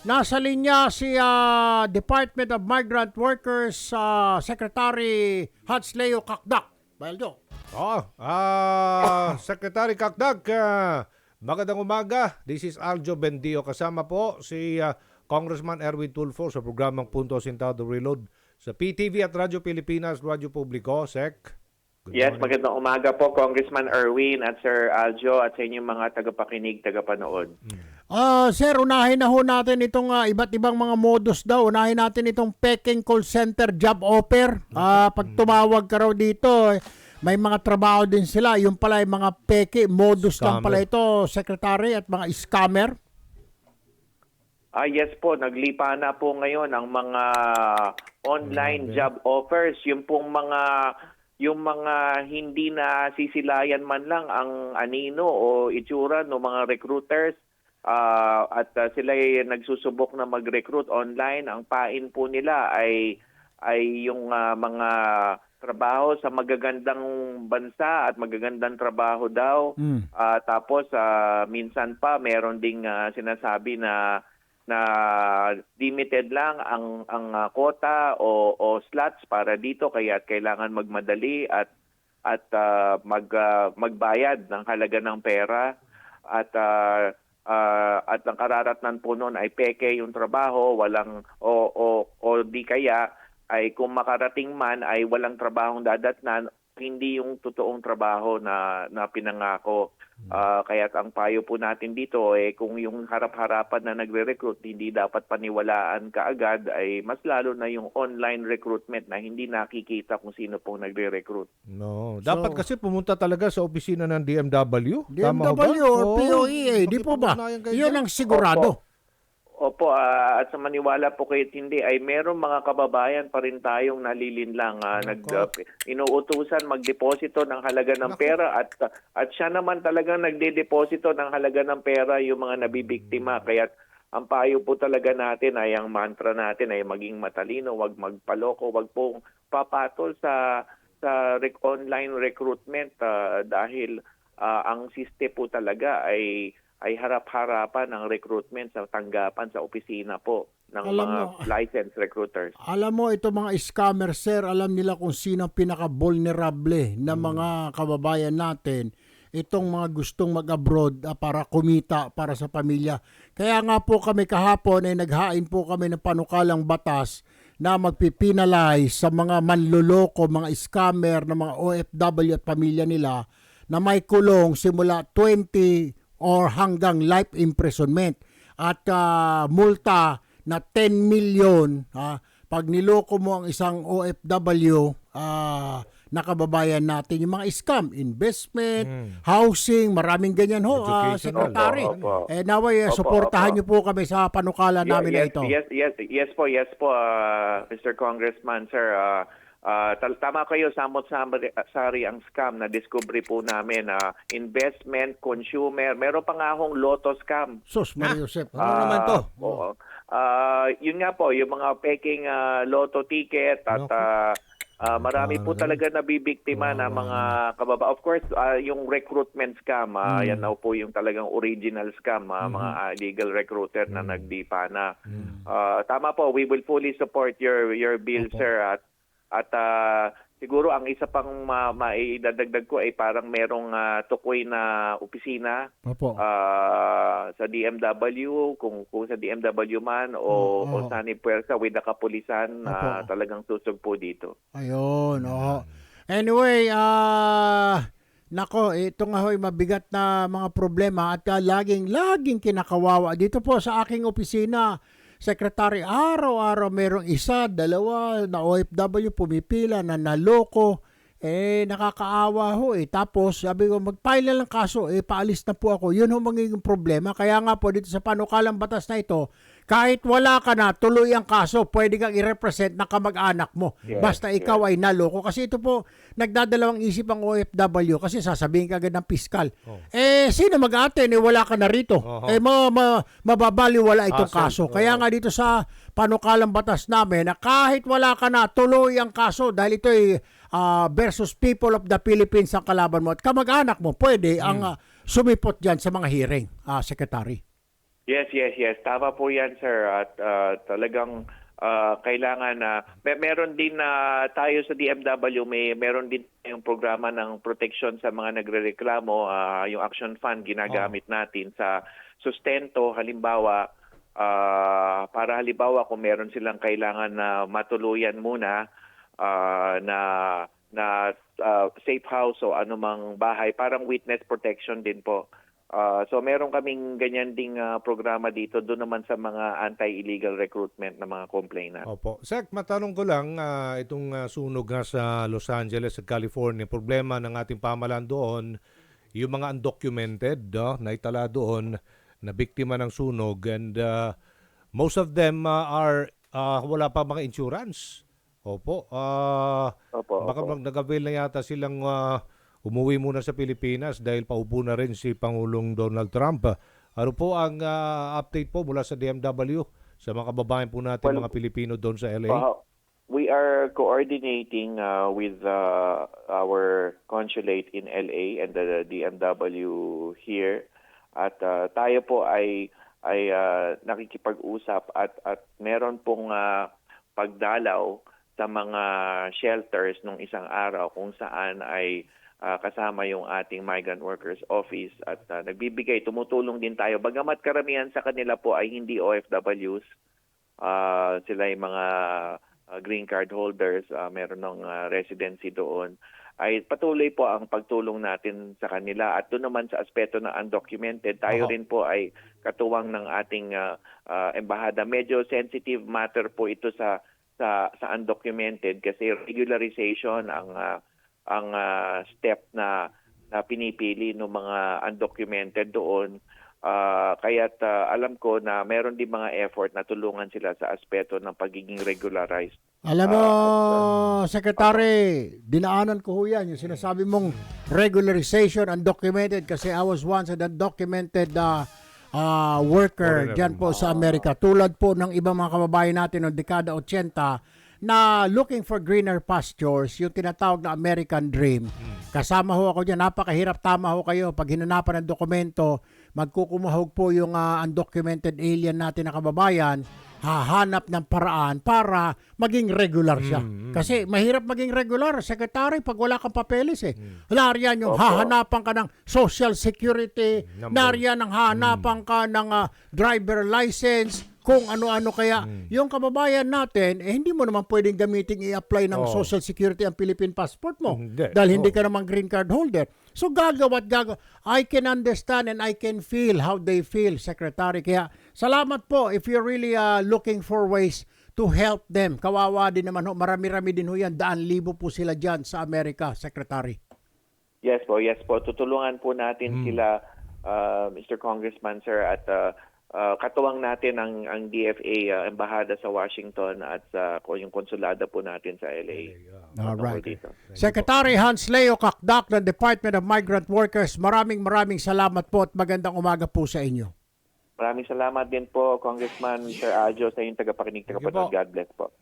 Nasa linya si ah, Department of Migrant Workers ah, Secretary Hatsleo Kakdak. Baldo. Oh, ah, Secretary Kakdag, ah, magandang umaga. This is Aljo Bendio. Kasama po si ah, Congressman Erwin Tulfo sa programang Punto Sintado Reload sa PTV at Radyo Pilipinas, Radyo Publiko, SEC. Good Yes, morning. magandang umaga po Congressman Erwin at Sir Aljo at sa inyong mga tagapakinig, tagapanood. Ah, sir, unahin na ho natin itong ah, iba't ibang mga modus daw. Unahin natin itong Peking Call Center job offer. Ah, pag tumawag ka raw dito, eh, may mga trabaho din sila. Yung pala yung mga peke, modus lang Scammer. pala ito, secretary at mga scammer. Ah, yes po, naglipa na po ngayon ang mga online job offers, yung pong mga yung mga hindi na sisilayan man lang ang anino o itsura ng mga recruiters ah, at ah, sila ay nagsusubok na mag-recruit online. Ang pain po nila ay ay yung ah, mga trabaho sa magagandang bansa at magagandang trabaho daw. Mm. Ah, tapos ah, minsan pa meron ding ah, sinasabi na na limited lang ang ang ah, quota o o slots para dito kaya kailangan magmadali at at ah, mag ah, magbayad ng halaga ng pera at ah, ah, at ang kararatnan po noon ay peke yung trabaho walang o o o di kaya ay kung makarating man ay walang trabahong dadatnan hindi yung totoong trabaho na na pinangako Ah, kaya ang payo po natin dito eh kung yung harap-harapan na nagre-recruit hindi dapat paniwalaan kaagad ay mas lalo na yung online recruitment na hindi nakikita kung sino pong nagre-recruit. No, So- dapat kasi pumunta talaga sa opisina ng DMW. Tama? DMW or Oo. POEA, di po ba? Yun ang sigurado. Opo, ah, at sa maniwala po kayo hindi ay meron mga kababayan pa rin tayong nalilinlang ah, nag ah, inuutusan magdeposito ng halaga ng pera at at siya naman talagang nagdedeposito ng halaga ng pera yung mga nabibiktima. Kaya ang payo po talaga natin ay ang mantra natin ay maging matalino, wag magpaloko, wag pong papatol sa sa rec- online recruitment ah, dahil ah, ang siste po talaga ay ay harap-harapan ng recruitment sa tanggapan sa opisina po ng Alam mga mo- licensed recruiters. Alam mo, ito mga scammer, sir, alam nila kung sino ang pinaka-vulnerable na Hmm. mga kababayan natin itong mga gustong mag-abroad ah, para kumita para sa pamilya. Kaya nga po kami kahapon ay naghain po kami ng panukalang batas na magpipinalize sa mga manloloko, mga scammer, na mga OFW at pamilya nila na may kulong simula 20 or hanggang life imprisonment at ah, multa na 10 million ah, pag niloko mo ang isang OFW ah, na kababayan natin yung mga scam, investment, housing, maraming ganyan ho, ah, Educational. secretary. Opo, opo. Eh naway eh, Opo, suportahan opo. niyo po kami sa panukala Yeah, namin na yes, ito. Yes, yes, yes po, yes po, ah, Mr. Congressman, sir. ah, ah, tal- tama kayo, samot-sari sari ang scam na discovery po namin. ah, investment, consumer, meron pa nga hong lotto scam. Sus, Mario Josep. Ano naman to? Ah, oo. Ah, yun nga po, yung mga peking ah, lotto ticket at ah, ah, marami po talaga nabibiktima na mga kababa. Of course, ah, yung recruitment scam, ah, Mm. yan na po yung talagang original scam, ah, mga ah, illegal recruiter na Mm. nagdipa na. Mm. Ah, tama po, we will fully support your your bill, Opo. sir. At at ah, siguro ang isa pang ma- maidadagdag ko ay parang merong ah, tukoy na opisina Opo. ah, sa DMW kung kung sa DMW man o Oo. o sa ni with the kapulisan na Opo. talagang susugpo dito. Ayun, oo. Anyway, ah nako, ito nga ho'y mabigat na mga problema at ah, laging laging kinakawawa dito po sa aking opisina. Secretary, araw-araw merong isa, dalawa na OFW pumipila na naloko. Eh, nakakaawa ho eh. Tapos, sabi ko, mag-file na lang kaso, eh, paalis na po ako. Yun ho magiging problema. Kaya nga po, dito sa panukalang batas na ito, kahit wala ka na, tuloy ang kaso, pwede kang i-represent ng kamag-anak mo. Yes, Basta ikaw ay naloko. Kasi ito po, nagdadalawang isip ang OFW kasi sasabihin ka agad ng piskal. Eh, sino mag-aten? Eh, wala ka na rito. Oo. Eh, ma, ma, mababaliwala itong kaso. Hassle. Kaya nga dito sa panukalang batas namin na kahit wala ka na, tuloy ang kaso dahil ito ay ah, versus people of the Philippines ang kalaban mo. At kamag-anak mo, pwede ang ah, sumipot dyan sa mga hearing, ah, Secretary. Yes, yes, yes. Tama po yan, sir. At ah, talagang ah, kailangan na may meron din na tayo sa DMW may meron din yung programa ng protection sa mga nagrereklamo, ah, yung Action Fund ginagamit natin sa sustento halimbawa ah, para halimbawa kung meron silang kailangan na matuluyan muna ah, na na ah, safe house o anumang bahay parang witness protection din po. Ah, so meron kaming ganyan ding ah, programa dito doon naman sa mga anti-illegal recruitment na mga complainant. Opo. Sek, matanong ko lang, ah, itong ah, sunog nga sa Los Angeles at California, problema ng ating pamalan doon, yung mga undocumented no, na itala doon na biktima ng sunog and ah, most of them ah, are ah, wala pa mga insurance. Opo. ah, Opo, baka opo. nag-avail na yata silang ah, umuwi muna sa Pilipinas dahil paupo na rin si Pangulong Donald Trump. Ano po ang ah, update po mula sa DMW sa mga kababayan po natin, Well, mga Pilipino doon sa LA? Uh, we are coordinating uh, with uh, our consulate in LA and the DMW here at uh, tayo po ay ay uh, nakikipag-usap at at meron pong uh, pagdalaw sa mga shelters nung isang araw kung saan ay uh, kasama yung ating migrant workers office at uh, nagbibigay tumutulong din tayo bagamat karamihan sa kanila po ay hindi OFWs Ah, sila yung mga ah, green card holders, ah, meron ng ah, residency doon, ay patuloy po ang pagtulong natin sa kanila. At doon naman sa aspeto ng undocumented, tayo Aha. rin po ay katuwang ng ating ah, ah, embahada. Medyo sensitive matter po ito sa sa sa undocumented kasi regularization ang ah, ang ah, step na na pinipili ng mga undocumented doon. Ah, kaya't ah, alam ko na meron din mga effort na tulungan sila sa aspeto ng pagiging regularized. Alam mo, Ah, Secretary, dinaanan ko ho yan. Yung sinasabi mong regularization undocumented kasi I was once an undocumented uh, uh, worker dyan po sa Amerika. Tulad po ng ibang mga kababayan natin noong dekada 80 na looking for greener pastures, yung tinatawag na American Dream. Kasama ho ako dyan. Napakahirap tama ho kayo. Pag hinanapan ng dokumento, magkukumahog po yung ah, undocumented alien natin na kababayan, hahanap ng paraan para maging regular siya. Kasi mahirap maging regular, secretary, pag wala kang papeles eh. Nariyan yung Opo. hahanapan ka ng social security, Number. nariyan ang hahanapan ka ng ah, driver license, kung ano-ano kaya. Yung kababayan natin, eh hindi mo naman pwedeng gamitin i-apply ng Oo. social security ang Philippine passport mo. Hindi. Dahil hindi Oo. ka naman green card holder. So gagawa at gagawa. I can understand and I can feel how they feel, Secretary. Kaya salamat po if you're really uh, looking for ways to help them. Kawawa din naman ho. Marami-rami din ho yan. Daan libo po sila dyan sa Amerika, Secretary. Yes po, yes po. Tutulungan po natin sila, ah, Mr. Congressman, sir, at ah, ah, katuwang natin ang, ang DFA ah, embahada sa Washington at sa yung konsulada po natin sa LA. All right. Secretary Hans Leo Kakdak ng Department of Migrant Workers, maraming maraming salamat po at magandang umaga po sa inyo. Maraming salamat din po, Congressman Sir Ajo, sa inyong tagapakinig, tagapanood. God bless po.